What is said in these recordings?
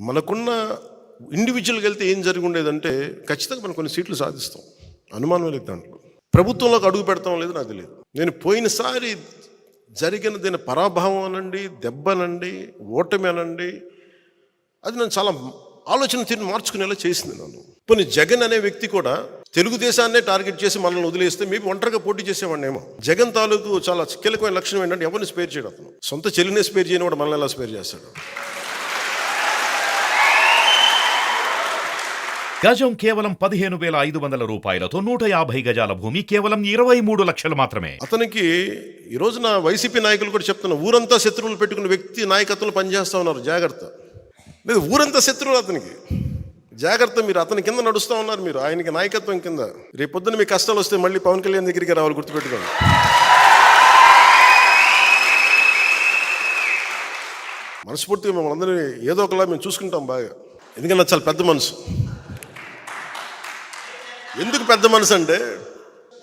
మనకున్న ఇండివిజువల్గా వెళ్తే ఏం జరిగి ఉండేదంటే ఖచ్చితంగా మనం కొన్ని సీట్లు సాధిస్తాం. అనుమానం లేదు దాంట్లో. ప్రభుత్వంలోకి అడుగు పెడతాం లేదు నాకు తెలియదు నేను పోయినసారి జరిగిన దీని పరాభావం అనండి దెబ్బనండి ఓటమి అనండి అది నేను చాలా ఆలోచన తీరు మార్చుకునేలా చేసింది నన్ను. కొన్ని జగన్ అనే వ్యక్తి కూడా తెలుగుదేశాన్నే టార్గెట్ చేసి మనల్ని వదిలేస్తే మేబీ ఒంటరిగా పోటీ చేసేవాడినేమో. జగన్ తాలూకు చాలా కీలకమైన లక్షణం ఏంటంటే ఎవరిని స్పేర్ చేయడం అతను. సొంత చెల్లినే స్పేర్ చేయని కూడా మనల్ని ఎలా స్పేర్ చేస్తాడు? గజం కేవలం పదిహేను వేల ఐదు వందల రూపాయలతో నూట యాభై గజాల భూమి కేవలం ఇరవై మూడు లక్షలు మాత్రమే. అతనికి ఈ రోజున వైసీపీ నాయకులు కూడా చెప్తున్నారు ఊరంతా శత్రువులు పెట్టుకున్న వ్యక్తి నాయకత్వంలో పనిచేస్తూ ఉన్నారు. జాగ్రత్త. లేదు ఊరంతా శత్రువులు అతనికి. జాగ్రత్త మీరు. అతని కింద నడుస్తూ ఉన్నారు మీరు. ఆయనకి నాయకత్వం కింద. రేపు పొద్దున మీ కష్టాలు వస్తే మళ్ళీ పవన్ కళ్యాణ్ దగ్గరికి రావాలి గుర్తుపెట్టుకోండి. మనస్ఫూర్తిగా మమ్మల్ని అందరినీ ఏదో ఒకలా మేము చూసుకుంటాం బాగా. ఎందుకంటే చాలా పెద్ద మనసు. ఎందుకు పెద్ద మనసు అంటే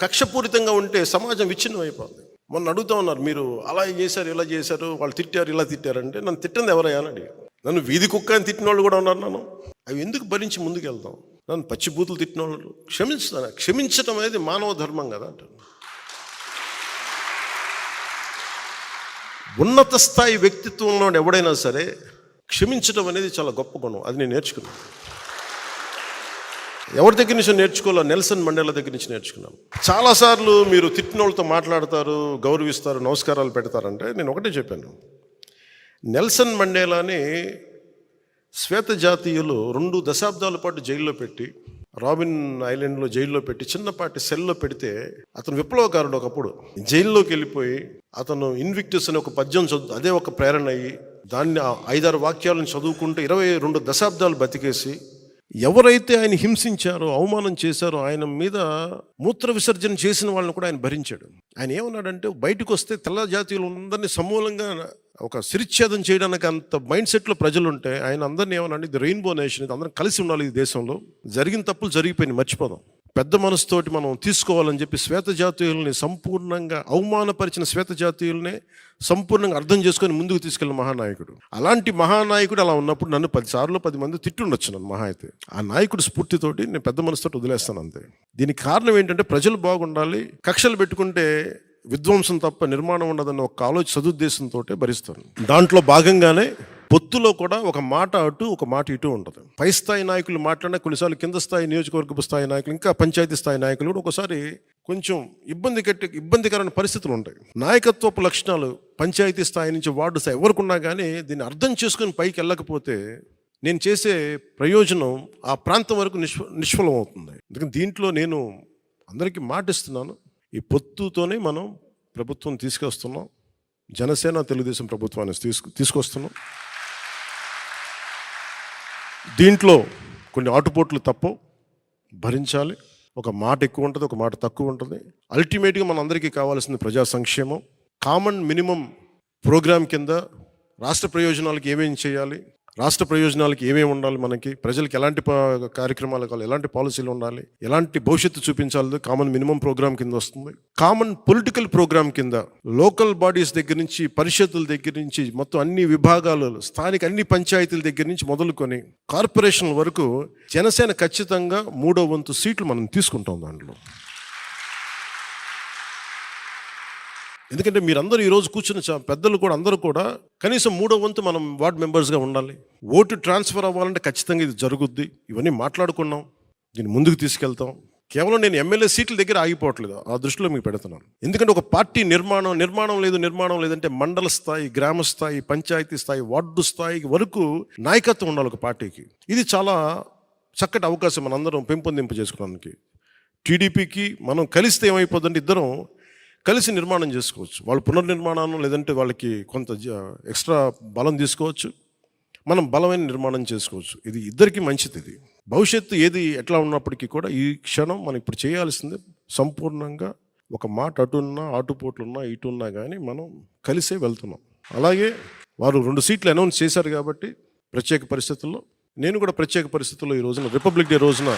కక్షపూరితంగా ఉంటే సమాజం విచ్ఛిన్నం అయిపోతుంది మొన్న అడుగుతా ఉన్నారు మీరు అలా చేశారు ఇలా చేశారు వాళ్ళు తిట్టారు ఇలా తిట్టారు అంటే నన్ను తిట్టింది ఎవరయ్యా అని అడిగారు. నన్ను వీధి కుక్క అని తిట్టిన వాళ్ళు కూడా ఉన్నారు నన్ను. అవి ఎందుకు భరించి ముందుకు వెళ్తాం నన్ను పచ్చి బూతులు తిట్టిన వాళ్ళు క్షమించుతాను క్షమించడం అనేది మానవ ధర్మం కదా అంటారు. ఉన్నత స్థాయి వ్యక్తిత్వంలో ఎవడైనా సరే క్షమించడం అనేది చాలా గొప్ప గుణం. అది నేను నేర్చుకున్నాను. ఎవరి దగ్గర నుంచి నేర్చుకోవాలో నెల్సన్ మండేల దగ్గర నుంచి నేర్చుకున్నాం. చాలాసార్లు మీరు తిట్టిన వాళ్ళతో మాట్లాడతారు గౌరవిస్తారు నమస్కారాలు పెడతారంటే నేను ఒకటే చెప్పాను. నెల్సన్ మండేలాని శ్వేత జాతీయులు రెండు దశాబ్దాల పాటు జైల్లో పెట్టి రాబిన్ ఐలాండ్లో జైల్లో పెట్టి చిన్నపాటి సెల్లో పెడితే అతను విప్లవకారుడు ఒకప్పుడు. జైల్లోకి వెళ్ళిపోయి అతను ఇన్విక్టిస్ అనే ఒక పద్యం చదువు అదే ఒక ప్రేరణ అయ్యి దాన్ని ఆ ఐదారు వాక్యాలను చదువుకుంటూ ఇరవై రెండు దశాబ్దాలు బతికేసి ఎవరైతే ఆయన హింసించారో అవమానం చేశారో ఆయన మీద మూత్ర విసర్జన చేసిన వాళ్ళని కూడా ఆయన భరించాడు. ఆయన ఏమన్నాడంటే బయటకు వస్తే తెల్ల జాతీయులు అందరినీ సమూలంగా ఒక శిరిచ్ఛేదం చేయడానికి అంత మైండ్ సెట్లో ప్రజలు ఉంటే ఆయన అందరినీ ఏమన్నా ఇది రెయిన్బో నేషన్ ఇది అందరం కలిసి ఉండాలి ఈ దేశంలో. జరిగిన తప్పులు జరిగిపోయినాయి మర్చిపోదాం. పెద్ద మనసుతోటి మనం తీసుకోవాలని చెప్పి శ్వేత జాతీయుల్ని సంపూర్ణంగా అవమానపరిచిన శ్వేత జాతీయుల్ని సంపూర్ణంగా అర్థం చేసుకొని ముందుకు తీసుకెళ్ళిన మహానాయకుడు. అలాంటి మహానాయకుడు అలా ఉన్నప్పుడు నన్ను పదిసార్లు పది మంది తిట్టుండొచ్చు నన్ను మహా అయితే. ఆ నాయకుడు స్ఫూర్తితోటి నేను పెద్ద మనసుతోటి వదిలేస్తాను అంతే. దీనికి కారణం ఏంటంటే ప్రజలు బాగుండాలి కక్షలు పెట్టుకుంటే విధ్వంసం తప్ప నిర్మాణం ఉండదన్న ఒక ఆలోచన సదుద్దేశంతో భరిస్తాను. దాంట్లో భాగంగానే పొత్తులో కూడా ఒక మాట అటు ఒక మాట ఇటు ఉంటుంది. పై స్థాయి నాయకులు మాట్లాడినా కొన్నిసార్లు కింద స్థాయి నియోజకవర్గపు స్థాయి నాయకులు ఇంకా పంచాయతీ స్థాయి నాయకులు కూడా ఒకసారి కొంచెం ఇబ్బంది కట్టి ఇబ్బందికరమైన పరిస్థితులు ఉంటాయి. నాయకత్వపు లక్షణాలు పంచాయతీ స్థాయి నుంచి వార్డు స్థాయి ఎవరికున్నా కానీ దీన్ని అర్థం చేసుకుని పైకి వెళ్ళకపోతే నేను చేసే ప్రయోజనం ఆ ప్రాంతం వరకు నిష్ఫ నిష్ఫలం అవుతుంది. ఎందుకంటే దీంట్లో నేను అందరికీ మాటిస్తున్నాను ఈ పొత్తుతోనే మనం ప్రభుత్వం తీసుకొస్తున్నాం. జనసేన తెలుగుదేశం ప్రభుత్వాన్ని తీసుకు తీసుకొస్తున్నాం. దీంట్లో కొన్ని ఆటుపోట్లు తప్పవు భరించాలి. ఒక మాట ఎక్కువ ఉంటుంది ఒక మాట తక్కువ ఉంటుంది. అల్టిమేట్గా మన అందరికీ కావాల్సింది ప్రజా సంక్షేమం. కామన్ మినిమం ప్రోగ్రామ్ కింద రాష్ట్ర ప్రయోజనాలకు ఏమేమి చేయాలి రాష్ట్ర ప్రయోజనాలకి ఏమేమి ఉండాలి మనకి? ప్రజలకు ఎలాంటి కార్యక్రమాలు కావాలి? ఎలాంటి పాలసీలు ఉండాలి? ఎలాంటి భవిష్యత్తు చూపించాలి? కామన్ మినిమం ప్రోగ్రామ్ కింద వస్తుంది. కామన్ పొలిటికల్ ప్రోగ్రామ్ కింద లోకల్ బాడీస్ దగ్గర నుంచి పరిషత్తుల దగ్గర నుంచి మొత్తం అన్ని విభాగాలు స్థానిక అన్ని పంచాయతీల దగ్గర నుంచి మొదలుకొని కార్పొరేషన్ వరకు జనసేన ఖచ్చితంగా మూడో వంతు సీట్లు మనం తీసుకుంటాం దాంట్లో. ఎందుకంటే మీరందరూ ఈరోజు కూర్చున్న చా- పెద్దలు కూడా అందరూ కూడా కనీసం మూడో వంతు మనం వార్డ్ మెంబర్స్గా ఉండాలి. ఓటు ట్రాన్స్ఫర్ అవ్వాలంటే ఖచ్చితంగా ఇది జరుగుద్ది. ఇవన్నీ మాట్లాడుకున్నాం. దీన్ని ముందుకు తీసుకెళ్తాం. కేవలం నేను ఎమ్మెల్యే సీట్ల దగ్గర ఆగిపోవట్లేదు. ఆ దృష్టిలో మీకు పెడుతున్నాను. ఎందుకంటే ఒక పార్టీ నిర్మాణం నిర్మాణం లేదు నిర్మాణం లేదంటే మండల స్థాయి గ్రామ స్థాయి పంచాయతీ స్థాయి వార్డు స్థాయి వరకు నాయకత్వం ఉండాలి ఒక పార్టీకి. ఇది చాలా చక్కటి అవకాశం మనందరం పెంపొందింపు చేసుకోవడానికి టీడీపీకి మనం కలిస్తే ఏమైపోతుందంటే ఇద్దరం కలిసి నిర్మాణం చేసుకోవచ్చు. వాళ్ళ పునర్నిర్మాణం లేదంటే వాళ్ళకి కొంత జ- ఎక్స్ట్రా బలం తీసుకోవచ్చు. మనం బలమైన నిర్మాణం చేసుకోవచ్చు. ఇది ఇద్దరికి మంచిది ఇది. భవిష్యత్తు ఏది ఎట్లా ఉన్నప్పటికీ కూడా ఈ క్షణం మనం ఇప్పుడు చేయాల్సింది సంపూర్ణంగా ఒక మాట అటున్నా ఆటుపోట్లున్నా ఇటున్నా కానీ మనం కలిసే వెళ్తున్నాం. అలాగే వారు రెండు సీట్లు అనౌన్స్ చేశారు కాబట్టి ప్రత్యేక పరిస్థితుల్లో నేను కూడా ప్రత్యేక పరిస్థితుల్లో ఈ రోజున రిపబ్లిక్ డే రోజున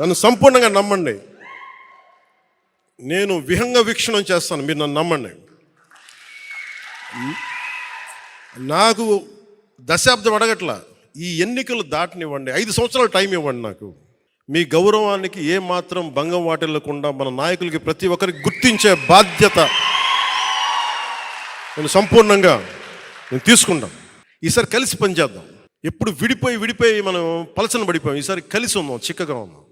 నన్ను సంపూర్ణంగా నమ్మండి. నేను విహంగ వీక్షణం చేస్తాను మీరు నన్ను నమ్మండి. నాకు దశాబ్దం అడగట్ల ఈ ఎన్నికలు దాటనివ్వండి ఐదు సంవత్సరాలు టైం ఇవ్వండి నాకు. మీ గౌరవానికి ఏ మాత్రం భంగం వాటిల్లకుండా మన నాయకులకి ప్రతి ఒక్కరికి గుర్తించే బాధ్యత నేను సంపూర్ణంగా నేను తీసుకుంటాం. ఈసారి కలిసి పనిచేద్దాం. ఎప్పుడు విడిపోయి విడిపోయి మనం పలచన పడిపోయాం. ఈసారి కలిసి ఉందాం చిక్కగా ఉందాం.